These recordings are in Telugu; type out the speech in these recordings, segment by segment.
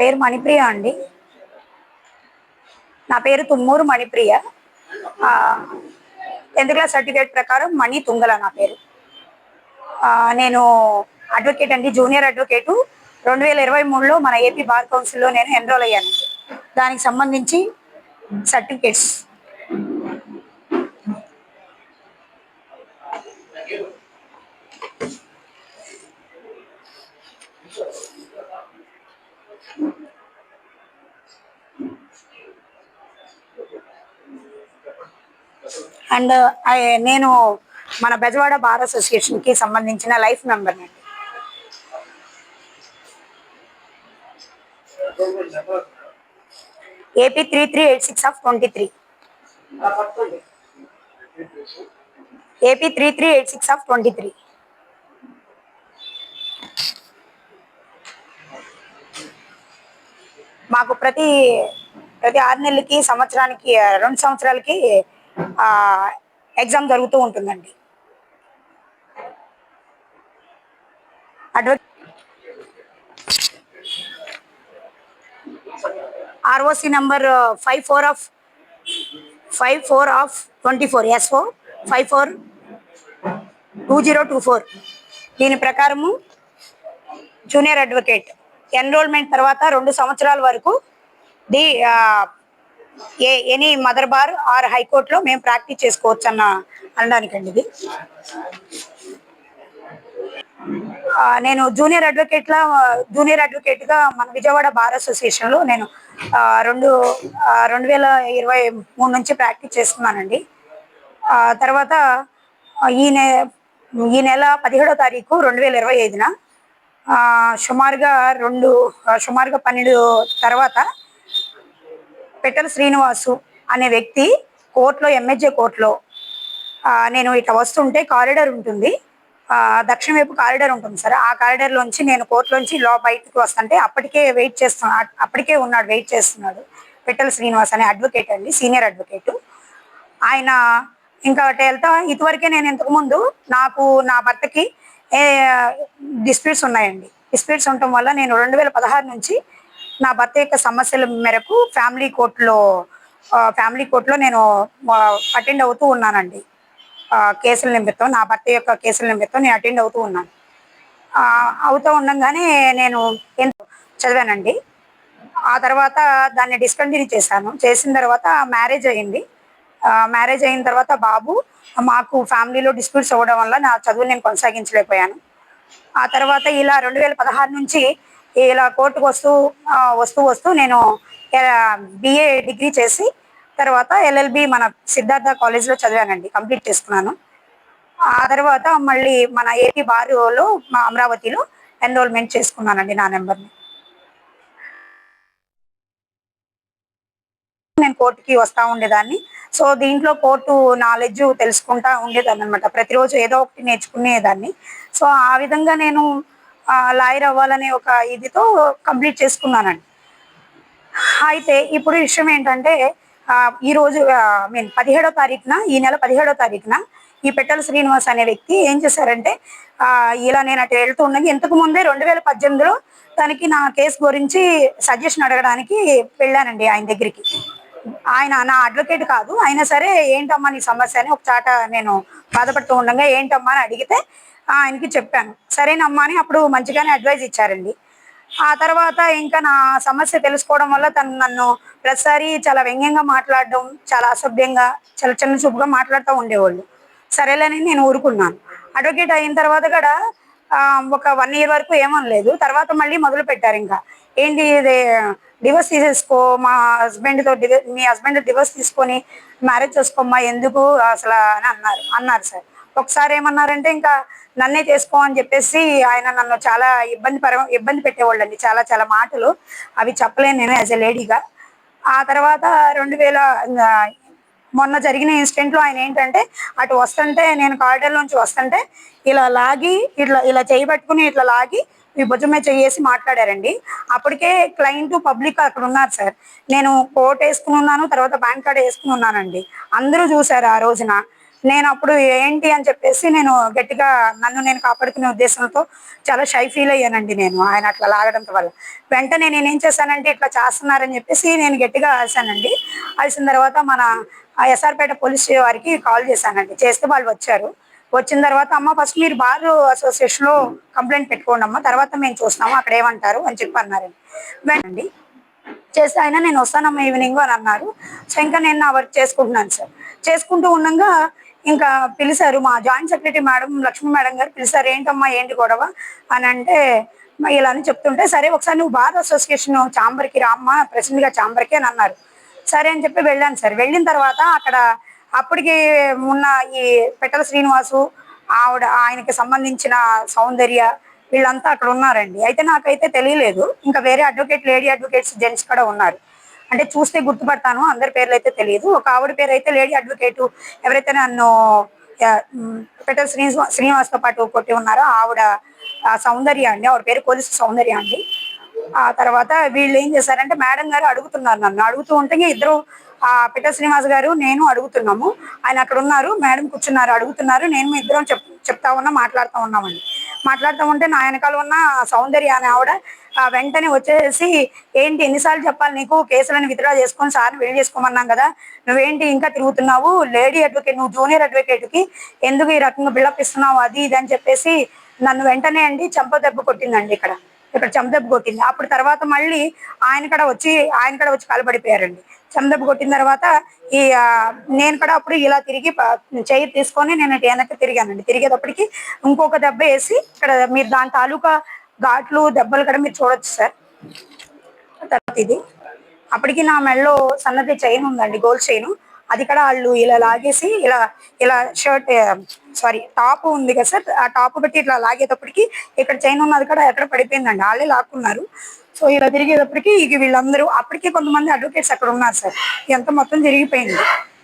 పేరు మణిప్రియ అండి. నా పేరు Tummuru Manipriya. Tenth class certificate ప్రకారం మణి తుంగల నా పేరు. నేను అడ్వకేట్ అండి జూనియర్ అడ్వకేటు. రెండు వేల ఇరవై మూడులో మన ఏపీ బార్ కౌన్సిల్లో నేను ఎన్రోల్ అయ్యాను దానికి సంబంధించి సర్టిఫికేట్స్. అండ్ నేను మన బెజవాడ బార్ అసోసియేషన్కి సంబంధించిన లైఫ్ మెంబర్ అండి AP three three eight six of twenty three. AP three three eight six of twenty three. మాకు ప్రతి ప్రతి ఆరు నెలలకి సంవత్సరానికి రెండు సంవత్సరాలకి ఎగ్జామ్ జరుగుతూ ఉంటుందండి. అడ్వ ROC number five four of five four of twenty four SO five four two zero two four దీని ప్రకారము జూనియర్ అడ్వకేట్ ఎన్రోల్మెంట్ తర్వాత రెండు సంవత్సరాల వరకు the a any mother bar or హైకోర్టులో మేము ప్రాక్టీస్ చేసుకోవచ్చు అన్న అనడానికండి ఇది. నేను జూనియర్ అడ్వకేట్లా జూనియర్ అడ్వకేట్గా మన విజయవాడ బార్ అసోసియేషన్లో నేను రెండు రెండు వేల ఇరవై మూడు నుంచి ప్రాక్టీస్ చేస్తున్నానండి. తర్వాత ఈ నె ఈ నెల పదిహేడో తారీఖు రెండు వేల ఇరవై ఐదున సుమారుగా రెండు సుమారుగా పన్నెండు తర్వాత పెట్టెల శ్రీనివాసు అనే వ్యక్తి కోర్టులో ఎంహెచ్ఏ కోర్టులో నేను ఇట్లా వస్తుంటే కారిడార్ ఉంటుంది. దక్షిణ వైపు కారిడార్ ఉంటుంది సార్. ఆ కారిడార్లోంచి నేను కోర్టులోంచి లో బయటకు వస్తుంటే అప్పటికే వెయిట్ చేస్తున్నా అప్పటికే ఉన్నాడు వెయిట్ చేస్తున్నాడు పెట్టల శ్రీనివాస్ అనే అడ్వకేట్ అండి సీనియర్ అడ్వకేట్ ఆయన ఇంకా వెళ్తా ఇదివరకే నేను ఇంతకు ముందు నాకు నా భర్తకి డిస్ప్యూట్స్ ఉన్నాయండి. డిస్ప్యూట్స్ ఉండటం వల్ల నేను రెండు వేల పదహారు నుంచి నా భర్త యొక్క సమస్యల మేరకు ఫ్యామిలీ కోర్టులో ఫ్యామిలీ కోర్టులో నేను అటెండ్ అవుతూ ఉన్నానండి. కేసుల నిమిత్తం నా భర్త యొక్క కేసుల నిమిత్తం నేను అటెండ్ అవుతూ ఉన్నాను. అవుతూ ఉండగానే నేను చదివానండి. ఆ తర్వాత దాన్ని డిస్కంటిన్యూ చేశాను. చేసిన తర్వాత మ్యారేజ్ అయింది. మ్యారేజ్ అయిన తర్వాత బాబు మాకు ఫ్యామిలీలో డిస్ప్యూట్స్ అవ్వడం వల్ల నా చదువు నేను కొనసాగించలేకపోయాను. ఆ తర్వాత ఇలా రెండు వేల పదహారు నుంచి ఇలా కోర్టుకు వస్తూ వస్తూ వస్తూ నేను బిఏ డిగ్రీ చేసి తర్వాత ఎల్ఎల్బి మన సిద్ధార్థ కాలేజ్లో చదివానండి కంప్లీట్ చేసుకున్నాను. ఆ తర్వాత మళ్ళీ మన ఏపీ బారులో మా అమరావతిలో ఎన్రోల్మెంట్ చేసుకున్నానండి నా నెంబర్ని. నేను కోర్టుకి వస్తూ ఉండేదాన్ని. సో దీంట్లో కోర్టు నాలెడ్జ్ తెలుసుకుంటా ఉండేదాన్ని అనమాట ప్రతిరోజు ఏదో ఒకటి నేర్చుకునేదాన్ని. సో ఆ విధంగా నేను లాయర్ అవ్వాలనే ఒక ఇదితో కంప్లీట్ చేసుకున్నానండి. అయితే ఇప్పుడు విషయం ఏంటంటే ఈరోజు ఈ రోజు మీన్ పదిహేడో తారీఖున ఈ నెల పదిహేడో తారీఖున ఈ పెట్టెల శ్రీనివాస్ అనే వ్యక్తి ఏం చేశారంటే ఇలా నేను అటు వెళ్తూ ఉండగా ఇంతకు ముందే రెండు వేల పద్దెనిమిదిలో తనకి నా కేసు గురించి సజెషన్ అడగడానికి వెళ్ళానండి ఆయన దగ్గరికి. ఆయన నా అడ్వకేట్ కాదు. అయినా సరే ఏంటమ్మా నీ సమస్య అని ఒక చాట నేను బాధపడుతూ ఉండగా ఏంటమ్మా అని అడిగితే ఆయనకి చెప్పాను. సరేనమ్మా అని అప్పుడు మంచిగానే అడ్వైజ్ ఇచ్చారండి. ఆ తర్వాత ఇంకా నా సమస్య తెలుసుకోవడం వల్ల తను నన్ను ప్రతిసారి చాలా వ్యంగ్యంగా మాట్లాడడం చాలా అసభ్యంగా చాలా చిన్న చూపుగా మాట్లాడుతూ ఉండేవాళ్ళు. సరేలేని నేను ఊరుకున్నాను. అడ్వకేట్ అయిన తర్వాత కూడా ఒక వన్ ఇయర్ వరకు ఏమనలేదు. తర్వాత మళ్ళీ మొదలు పెట్టారు ఇంకా. ఏంటి ఇది? డివోర్స్ తీసేసుకో మా హస్బెండ్తో మీ హస్బెండ్ డివోర్స్ తీసుకొని మ్యారేజ్ చేసుకోమ్మా ఎందుకు అసలు అని అన్నారు అన్నారు సార్ ఒకసారి ఏమన్నారంటే ఇంకా నన్నే చేసుకో అని చెప్పేసి ఆయన నన్ను చాలా ఇబ్బంది పర ఇబ్బంది పెట్టేవాళ్ళండి చాలా చాలా మాటలు. అవి చెప్పలేను నేను యాజ్ ఎ లేడీగా ఆ తర్వాత రెండు వేల మొన్న జరిగిన ఇన్సిడెంట్లో ఆయన ఏంటంటే అటు వస్తుంటే నేను కారిడార్ నుంచి వస్తుంటే ఇలా లాగి ఇట్లా ఇలా చేయబట్టుకుని ఇట్లా లాగి మీ భుజమే చేసి మాట్లాడారండి. అప్పటికే క్లయింట్ పబ్లిక్ అక్కడ ఉన్నారు సార్. నేను కోట్ వేసుకుని ఉన్నాను తర్వాత బ్యాంక్ కార్డ్ వేసుకుని ఉన్నానండి. అందరూ చూశారు ఆ రోజున. నేను అప్పుడు ఏంటి అని చెప్పేసి నేను గట్టిగా నన్ను నేను కాపాడుకునే ఉద్దేశంతో చాలా షై ఫీల్ అయ్యానండి నేను. ఆయన అట్లా లాగడం వల్ల. వెంటనే నేను ఏం చేశానంటే ఇట్లా చేస్తున్నారని చెప్పేసి నేను గట్టిగా అరిశానండి అరిసిన తర్వాత మన ఎస్ఆర్పేట పోలీస్ వారికి కాల్ చేశానండి. చేస్తే వాళ్ళు వచ్చారు. వచ్చిన తర్వాత అమ్మ ఫస్ట్ మీరు బార్ అసోసియేషన్లో కంప్లైంట్ పెట్టుకోండి అమ్మ తర్వాత మేము చూస్తాము అక్కడ ఏమంటారు అని చెప్పి అన్నారండి వెంటండి చేస్తే ఆయన నేను వస్తానమ్మా ఈవినింగ్ అని అన్నారు. సో ఇంకా నేను నా వర్క్ చేసుకుంటున్నాను సార్. చేసుకుంటూ ఉండగా ఇంకా పిలిచారు మా joint secretary madam Lakshmi madam గారు పిలిచారు ఏంటమ్మా ఏంటి గొడవ? అని అంటే "మా ఇలా అని చెప్తుంటే సరే ఒకసారి నువ్వు బార్ అసోసియేషన్ ఛాంబర్కి రామ్మా ప్రెసిడెంట్గా ఛాంబర్కి అని అన్నారు. సరే అని చెప్పి వెళ్ళాను సార్. వెళ్ళిన తర్వాత అక్కడ అప్పటికి ఉన్న ఈ పెట్టల శ్రీనివాసు ఆవిడ ఆయనకి సంబంధించిన సౌందర్య వీళ్ళంతా అక్కడ ఉన్నారండి. అయితే నాకైతే తెలియలేదు. ఇంకా వేరే అడ్వకేట్ లేడీ అడ్వకేట్స్ జెంట్స్ కూడా ఉన్నారు. అంటే చూస్తే గుర్తుపడతాను అందరి పేర్లు అయితే తెలియదు. ఒక ఆవిడ పేరు అయితే లేడీ అడ్వకేట్ ఎవరైతే నన్ను ఆ, శ్రీనివా పెట్టల శ్రీనివాస్ శ్రీనివాస్తో పాటు కొట్టి ఉన్నారో ఆవిడ సౌందర్య అండి. ఆవిడ పేరు పోలీసు సౌందర్య అండి. ఆ తర్వాత వీళ్ళు ఏం చేశారంటే మేడం గారు అడుగుతున్నారు నన్ను. అడుగుతూ ఉంటే ఇద్దరు ఆ పిట్ట శ్రీనివాస్ గారు నేను అడుగుతున్నాము. ఆయన అక్కడ ఉన్నారు మేడం కూర్చున్నారు అడుగుతున్నారు. నేను ఇద్దరం చెప్ చెప్తా ఉన్నా మాట్లాడుతూ ఉన్నామండి మాట్లాడుతూ ఉంటే నా వెనకాల ఉన్న సౌందర్య అనే ఆవిడ వెంటనే వచ్చేసి ఏంటి ఎన్నిసార్లు చెప్పాలి నీకు? కేసులను విత్డ్రా చేసుకొని సార్ని వెళ్ళి చేసుకోమన్నాం కదా. నువ్వేంటి ఇంకా తిరుగుతున్నావు? లేడీ అడ్వకేట్ నువ్వు జూనియర్ అడ్వకేట్కి ఎందుకు ఈ రకంగా బిల్డప్ ఇస్తున్నావు? అది ఇది అని చెప్పేసి నన్ను వెంటనే అండి చెంప దెబ్బ కొట్టిందండి ఇక్కడ. ఇక్కడ చెమదెబ్బ కొట్టింది. అప్పుడు తర్వాత మళ్ళీ ఆయన కూడా వచ్చి ఆయన కూడా వచ్చి కలబడిపోయారండి. చెమదెబ్బ కొట్టిన తర్వాత ఈ నేను కూడా అప్పుడు ఇలా తిరిగి చేయి తీసుకొని నేను వెనక్కి తిరిగానండి. తిరిగేటప్పటికి ఇంకొక దెబ్బ వేసి ఇక్కడ మీరు దాని తాలూకా ఘాట్లు దెబ్బలు కూడా మీరు చూడొచ్చు సార్. తర్వాత ఇది. అప్పటికి నా మెడలో సన్నది చైన్ ఉందండి గోల్డ్ చైన్. అది కూడా వాళ్ళు ఇలా లాగేసి ఇలా ఇలా షర్ట్ సారీ టాప్ ఉంది కదా సార్ ఆ టాప్ పెట్టి ఇట్లా లాగేటప్పటికి ఇక్కడ చైన్ ఉన్నది కూడా ఎక్కడ పడిపోయిందండి వాళ్ళే లాక్కున్నారు. సో ఇలా తిరిగేటప్పటికి ఇక వీళ్ళందరూ అప్పటికే కొంతమంది అడ్వకేట్స్ అక్కడ ఉన్నారు సార్. ఎంత మొత్తం జరిగిపోయింది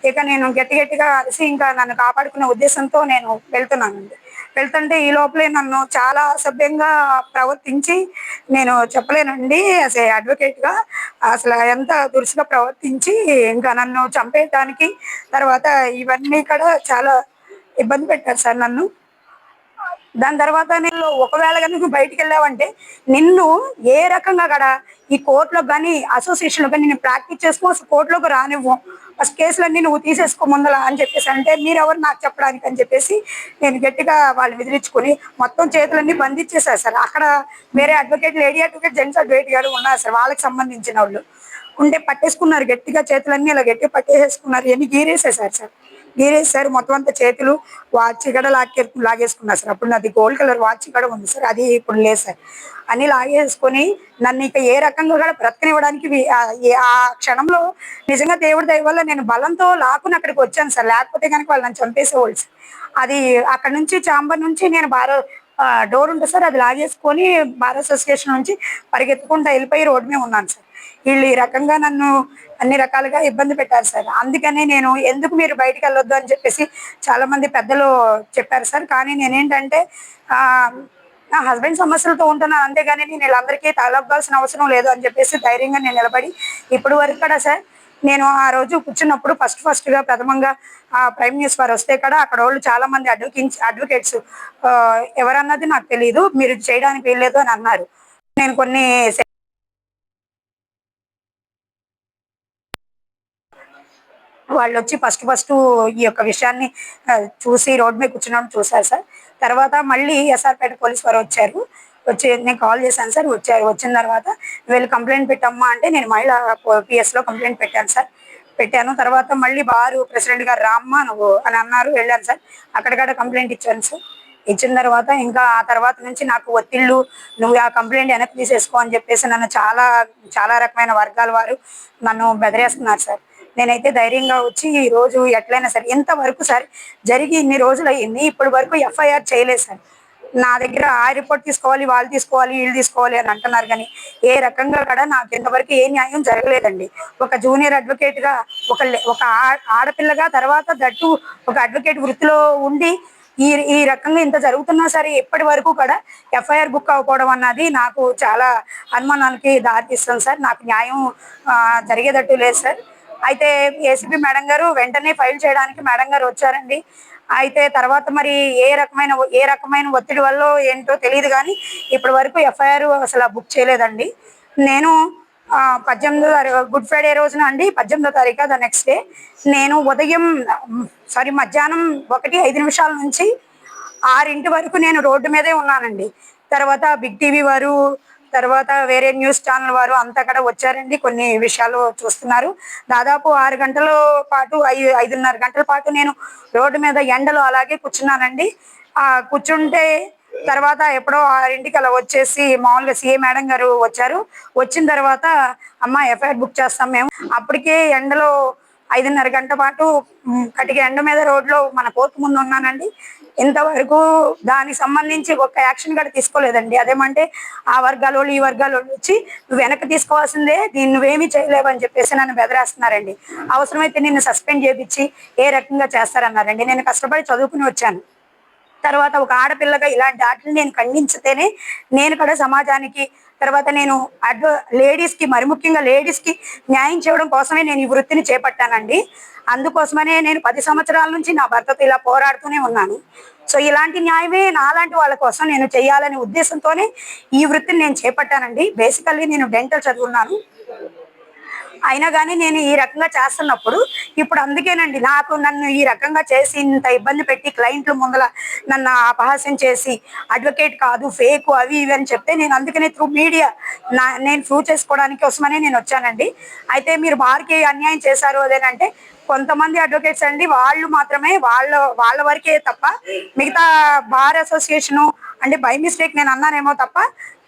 ఇక నేను గట్టి గట్టిగా అరిసి ఇంకా నన్ను కాపాడుకునే ఉద్దేశంతో నేను వెళ్తున్నానండి. వెళ్తుంటే ఈ లోపలే నన్ను చాలా అసభ్యంగా ప్రవర్తించి నేను చెప్పలేనండి అసలు అడ్వకేట్గా. అసలు ఎంత దురుసుగా ప్రవర్తించి ఇంకా నన్ను చంపేయడానికి తర్వాత ఇవన్నీ కూడా చాలా ఇబ్బంది పెట్టారు సార్ నన్ను. దాని తర్వాత నేను ఒకవేళ కనుక నువ్వు బయటికి వెళ్ళావంటే నిన్ను ఏ రకంగా కూడా ఈ కోర్టులో కానీ అసోసియేషన్లో కానీ నేను ప్రాక్టీస్ చేసుకో అసలు కోర్టులోకి రానివ్వు. ఫస్ట్ కేసులన్నీ నువ్వు తీసేసుకో ముందల అని చెప్పేసి అంటే మీరెవరు నాకు చెప్పడానికి అని చెప్పేసి నేను గట్టిగా వాళ్ళు విదిలించుకుని మొత్తం చేతులన్నీ బంధించేశారు సార్. అక్కడ వేరే advocate lady advocate gents advocate గారు ఉన్నారు సార్ వాళ్ళకి సంబంధించిన వాళ్ళు ఉంటే పట్టేసుకున్నారు గట్టిగా చేతులన్నీ ఇలా గట్టిగా పట్టేసేసుకున్నారు ఇవన్నీ గీరేసేసారు సార్. గీరేసారు మొత్తం అంతా చేతులు వాచ్ కూడా లాగే లాగేసుకున్నారు సార్. అప్పుడు నాది గోల్డ్ కలర్ వాచ్ కూడా ఉంది సార్. అది ఇప్పుడు లేదు సార్. అన్ని లాగేసుకొని నన్ను ఇక ఏ రకంగా కూడా బ్రతకనివ్వడానికి ఆ క్షణంలో నిజంగా దేవుడి దయ వల్ల నేను బలంతో లాక్కుని అక్కడికి వచ్చాను సార్. లేకపోతే కనుక వాళ్ళు నన్ను చంపేసేవాళ్ళు సార్. అది అక్కడ నుంచి చాంబర్ నుంచి నేను బారో డోర్ ఉంటుంది సార్. అది లాగేసుకొని బార్ అసోసియేషన్ నుంచి పరిగెత్తుకుంటూ వెళ్ళిపోయి రోడ్డు మీద ఉన్నాను సార్. వీళ్ళు ఈ రకంగా నన్ను అన్ని రకాలుగా ఇబ్బంది పెట్టారు సార్. అందుకనే నేను ఎందుకు మీరు బయటకు వెళ్ళొద్దు అని చెప్పేసి చాలా మంది పెద్దలు చెప్పారు సార్. కానీ నేనేంటంటే నా హస్బెండ్ సమస్యలతో ఉంటున్నాను. అంతేగాని నేను వీళ్ళందరికీ తలబ్బాల్సిన అవసరం లేదు అని చెప్పేసి ధైర్యంగా నేను నిలబడి ఇప్పుడు వరకు కూడా సార్ నేను ఆ రోజు కూర్చున్నప్పుడు ఫస్ట్ ఫస్ట్గా ప్రథమంగా ఆ ప్రైమ్ న్యూస్ వారు వస్తే కూడా అక్కడ వాళ్ళు చాలా మంది అడ్వకేట్స్ అడ్వకేట్స్ ఎవరన్నది నాకు తెలియదు మీరు చేయడానికి వీల్లేదు అని అన్నారు. నేను కొన్ని వాళ్ళు వచ్చి ఫస్ట్ ఫస్ట్ ఈ యొక్క విషయాన్ని చూసి రోడ్ మీద కూర్చున్నాను చూశారు సార్. తర్వాత మళ్ళీ ఎస్ఆర్పేట పోలీస్ వారు వచ్చారు. వచ్చి నేను కాల్ చేశాను సార్ వచ్చారు. వచ్చిన తర్వాత వీళ్ళు కంప్లైంట్ పెట్టమ్మా అంటే నేను మహిళా పిఎస్లో కంప్లైంట్ పెట్టాను సార్. పెట్టాను. తర్వాత మళ్ళీ బారు ప్రెసిడెంట్ గారు రామ్మా నువ్వు అని అన్నారు వెళ్ళాను సార్. అక్కడికక్కడ కంప్లైంట్ ఇచ్చాను సార్. ఇచ్చిన తర్వాత ఇంకా ఆ తర్వాత నుంచి నాకు ఒత్తిళ్ళు నువ్వు ఆ కంప్లైంట్ వెనక్కి తీసేసుకో అని చెప్పేసి నన్ను చాలా చాలా రకమైన వర్గాల వారు నన్ను బెదిరేస్తున్నారు సార్. నేనైతే ధైర్యంగా వచ్చి ఈ రోజు ఎట్లయినా సరే ఇంతవరకు సార్ జరిగి ఇన్ని రోజులు అయ్యింది ఇప్పటి వరకు ఎఫ్ఐఆర్ చేయలేదు సార్. నా దగ్గర ఆ రిపోర్ట్ తీసుకోవాలి వాళ్ళు తీసుకోవాలి వీళ్ళు తీసుకోవాలి అని అంటున్నారు కానీ ఏ రకంగా కూడా నాకు ఇంతవరకు ఏ న్యాయం జరగలేదండి. ఒక జూనియర్ అడ్వకేట్గా ఒక ఒక ఆడపిల్లగా తర్వాత దట్టు ఒక అడ్వకేట్ వృత్తిలో ఉండి ఈ ఈ రకంగా ఇంత జరుగుతున్నా సరే ఇప్పటి వరకు కూడా ఎఫ్ఐఆర్ బుక్ అవ్వకపోవడం అన్నది నాకు చాలా అనుమానానికి దారితీస్తుంది సార్. నాకు న్యాయం జరిగేటట్టు లేదు సార్. అయితే ఏసీబీ మేడం గారు వెంటనే ఫైల్ చేయడానికి మేడం గారు వచ్చారండి. అయితే తర్వాత మరి ఏ రకమైన ఏ రకమైన ఒత్తిడి వల్ల ఏంటో తెలియదు కానీ ఇప్పటి వరకు ఎఫ్ఐఆర్ అసలు బుక్ చేయలేదండి. నేను పద్దెనిమిదో తారీఖు గుడ్ ఫ్రైడే రోజున అండి పద్దెనిమిదో తారీఖు ద నెక్స్ట్ డే. నేను ఉదయం సారీ మధ్యాహ్నం ఒకటి ఐదు నిమిషాల నుంచి ఆరింటి వరకు నేను రోడ్డు మీదే ఉన్నానండి. తర్వాత బిగ్ టీవీ వారు తర్వాత వేరే న్యూస్ ఛానల్ వారు అంతా కూడా వచ్చారండి కొన్ని విషయాలు చూస్తున్నారు. దాదాపు ఆరు గంటల పాటు ఐదు ఐదున్నర గంటల పాటు నేను రోడ్డు మీద ఎండలో అలాగే కూర్చున్నానండి. ఆ కూర్చుంటే తర్వాత ఎప్పుడో ఆరింటికి అలా వచ్చేసి మామూలుగా సీఏ మేడం గారు వచ్చారు. వచ్చిన తర్వాత అమ్మ ఎఫ్ఐఆర్ బుక్ చేస్తాం మేము. అప్పటికే ఎండలో ఐదున్నర గంట పాటు కటిక ఎండ మీద రోడ్లో మన కోర్టు ముందు ఉన్నానండి. ఇంతవరకు దానికి సంబంధించి ఒక యాక్షన్ కూడా తీసుకోలేదండి. అదేమంటే ఆ వర్గాల వాళ్ళు ఈ వర్గాల వాళ్ళు వచ్చి నువ్వు వెనక్కి తీసుకోవాల్సిందే దీన్ని నువ్వేమీ చేయలేవని చెప్పేసి నన్ను బెదరేస్తున్నారండి. అవసరమైతే నిన్ను సస్పెండ్ చేపించి ఏ రకంగా చేస్తారన్నారండి. నేను కష్టపడి చదువుకుని వచ్చాను. తర్వాత ఒక ఆడపిల్లగా ఇలాంటి ఆటలు నేను ఖండించితేనే నేను కూడా సమాజానికి తర్వాత నేను అడ్వ లేడీస్కి మరి ముఖ్యంగా లేడీస్కి న్యాయం చేయడం కోసమే నేను ఈ వృత్తిని చేపట్టానండి. అందుకోసమనే నేను పది సంవత్సరాల నుంచి నా భర్తతో ఇలా పోరాడుతూనే ఉన్నాను. సో ఇలాంటి న్యాయమే నాలాంటి వాళ్ళ కోసం నేను చేయాలనే ఉద్దేశంతోనే ఈ వృత్తిని నేను చేపట్టానండి. బేసికల్లీ నేను డెంటల్ చదువున్నాను. అయినా కానీ నేను ఈ రకంగా చేస్తున్నప్పుడు ఇప్పుడు అందుకేనండి నాకు నన్ను ఈ రకంగా చేసి ఇంత ఇబ్బంది పెట్టి క్లయింట్ల ముందల నన్ను అపహాస్యం చేసి అడ్వకేట్ కాదు ఫేక్ అవి ఇవి అని చెప్తే నేను అందుకనే త్రూ మీడియా నా నేను ప్రూవ్ చేసుకోవడానికి కోసమనే నేను వచ్చానండి. అయితే మీరు వారికి అన్యాయం చేశారు అదేనంటే కొంతమంది అడ్వకేట్స్ అండి వాళ్ళు మాత్రమే వాళ్ళ వాళ్ళ వరకే తప్ప మిగతా బార్ అసోసియేషను అంటే బై మిస్టేక్ నేను అన్నానేమో తప్ప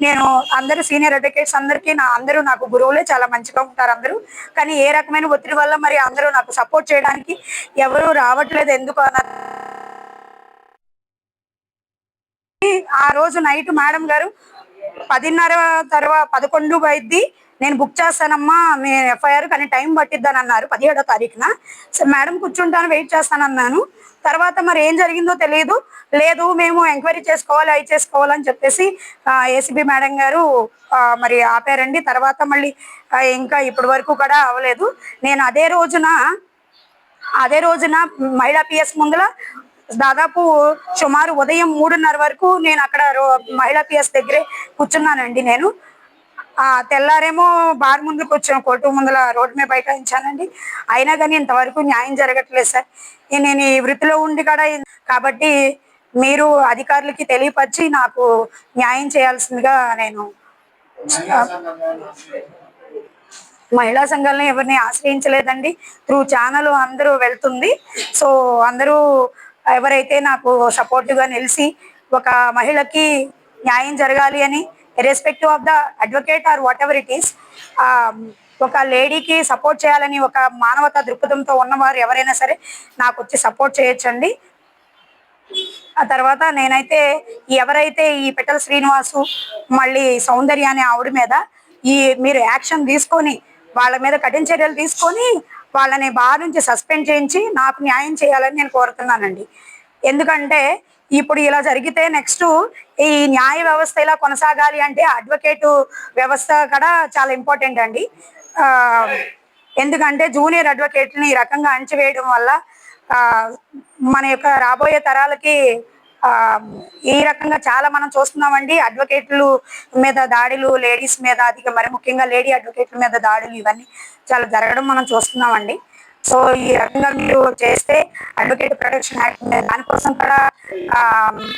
నేను అందరూ సీనియర్ అడ్వకేట్స్ అందరికీ నా అందరూ నాకు గురువులే చాలా మంచిగా ఉంటారు అందరూ. కానీ ఏ రకమైన ఒత్తిడి వల్ల మరి అందరూ నాకు సపోర్ట్ చేయడానికి ఎవరు రావట్లేదు ఎందుకు అన్న ఆ రోజు నైట్ మేడం గారు పదిన్నర తర్వాత పదకొండు వైద్ది నేను బుక్ చేస్తానమ్మా మీ ఎఫ్ఐఆర్ కానీ టైం పట్టిద్దని అన్నారు పదిహేడో తారీఖున. సో మేడం కూర్చుంటాను వెయిట్ చేస్తానన్నాను. తర్వాత మరి ఏం జరిగిందో తెలియదు లేదు మేము ఎంక్వైరీ చేసుకోవాలి అవి చేసుకోవాలని చెప్పేసి ఏసీబీ మేడం గారు మరి ఆపారండి. తర్వాత మళ్ళీ ఇంకా ఇప్పటి వరకు కూడా అవ్వలేదు. నేను అదే రోజున అదే రోజున మహిళా పిఎస్ ముందల దాదాపు సుమారు ఉదయం మూడున్నర వరకు నేను అక్కడ రో- మహిళా పిఎస్ దగ్గరే కూర్చున్నానండి నేను. తెల్లారేమో బార్ ముందు కూర్చొని కోర్టు ముందల రోడ్డు మీద బైఠాయించానండి. అయినా కానీ ఇంతవరకు న్యాయం జరగట్లేదు సార్. నేను ఈ వృత్తిలో ఉండి కూడా కాబట్టి మీరు అధికారులకి తెలియపరిచి నాకు న్యాయం చేయాల్సిందిగా నేను మహిళా సంఘాలను ఎవరిని ఆశ్రయించలేదండి. త్రూ ఛానల్ అందరూ వెళ్తుంది. సో అందరూ ఎవరైతే నాకు సపోర్టివ్గా నిలిచి ఒక మహిళకి న్యాయం జరగాలి అని irrespective of the advocate or whatever it is ఒక లేడీకి సపోర్ట్ చేయాలని ఒక మానవతా దృక్పథంతో ఉన్నవారు ఎవరైనా సరే నాకు వచ్చి సపోర్ట్ చేయొచ్చండి. ఆ తర్వాత నేనైతే ఎవరైతే ఈ పిట్టల శ్రీనివాసు మళ్ళీ సౌందర్య అనే ఆవిడ మీద ఈ మీరు యాక్షన్ తీసుకొని వాళ్ళ మీద కఠిన చర్యలు తీసుకొని వాళ్ళని బార్ నుంచి సస్పెండ్ చేయించి నాకు న్యాయం చేయాలని నేను కోరుతున్నానండి. ఎందుకంటే ఇప్పుడు ఇలా జరిగితే నెక్స్ట్ ఈ న్యాయ వ్యవస్థ ఇలా కొనసాగాలి అంటే అడ్వకేట్ వ్యవస్థ కూడా చాలా ఇంపార్టెంట్ అండి. ఆ, ఎందుకంటే జూనియర్ అడ్వకేట్ని ఈ రకంగా అణచివేయడం వల్ల ఆ, మన యొక్క రాబోయే తరాలకి ఈ రకంగా చాలా మనం చూస్తున్నామండి. అడ్వకేట్లు మీద దాడులు లేడీస్ మీద అధిక మరి ముఖ్యంగా లేడీ అడ్వకేట్ల మీద దాడులు ఇవన్నీ చాలా జరగడం మనం చూస్తున్నామండి. సో ఈ రకంగా మీరు చేస్తే అడ్వకేట్ ప్రొటెక్షన్ యాక్ట్ దానికోసం కూడా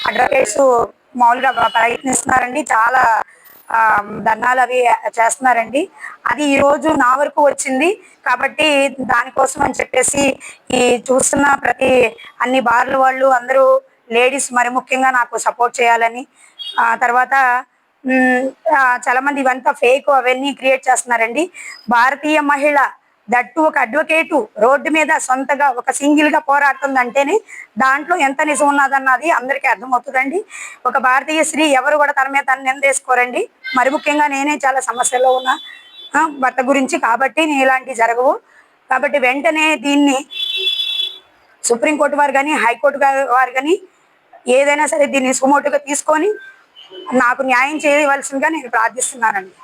అడ్వకేట్స్ మామూలుగా ప్రయత్నిస్తున్నారండి. చాలా ఆ, ధర్నాలు అవి చేస్తున్నారండి. అది ఈ రోజు నా వరకు వచ్చింది. కాబట్టి దానికోసం అని చెప్పేసి ఈ చూస్తున్న ప్రతి అన్ని బార్ల వాళ్ళు అందరూ లేడీస్ మరి ముఖ్యంగా నాకు సపోర్ట్ చేయాలని తర్వాత చాలా మంది ఇవంతా ఫేక్ అవన్నీ క్రియేట్ చేస్తున్నారండి. భారతీయ మహిళ దట్టు ఒక అడ్వకేటు రోడ్డు మీద సొంతగా ఒక సింగిల్గా పోరాడుతుందంటేనే దాంట్లో ఎంత నిజం ఉన్నదన్నది అందరికీ అర్థమవుతుందండి. ఒక భారతీయ స్త్రీ ఎవరు కూడా తన మీద తను నిందేసుకోరండి మరి ముఖ్యంగా నేనే చాలా సమస్యల్లో ఉన్నా. భర్త గురించి కాబట్టి నేను ఇలాంటివి జరగవు. కాబట్టి వెంటనే దీన్ని సుప్రీంకోర్టు వారు కానీ హైకోర్టు వారు కానీ ఏదైనా సరే దీన్ని సుమోటుగా తీసుకొని నాకు న్యాయం చేయవలసిందిగా నేను ప్రార్థిస్తున్నానండి.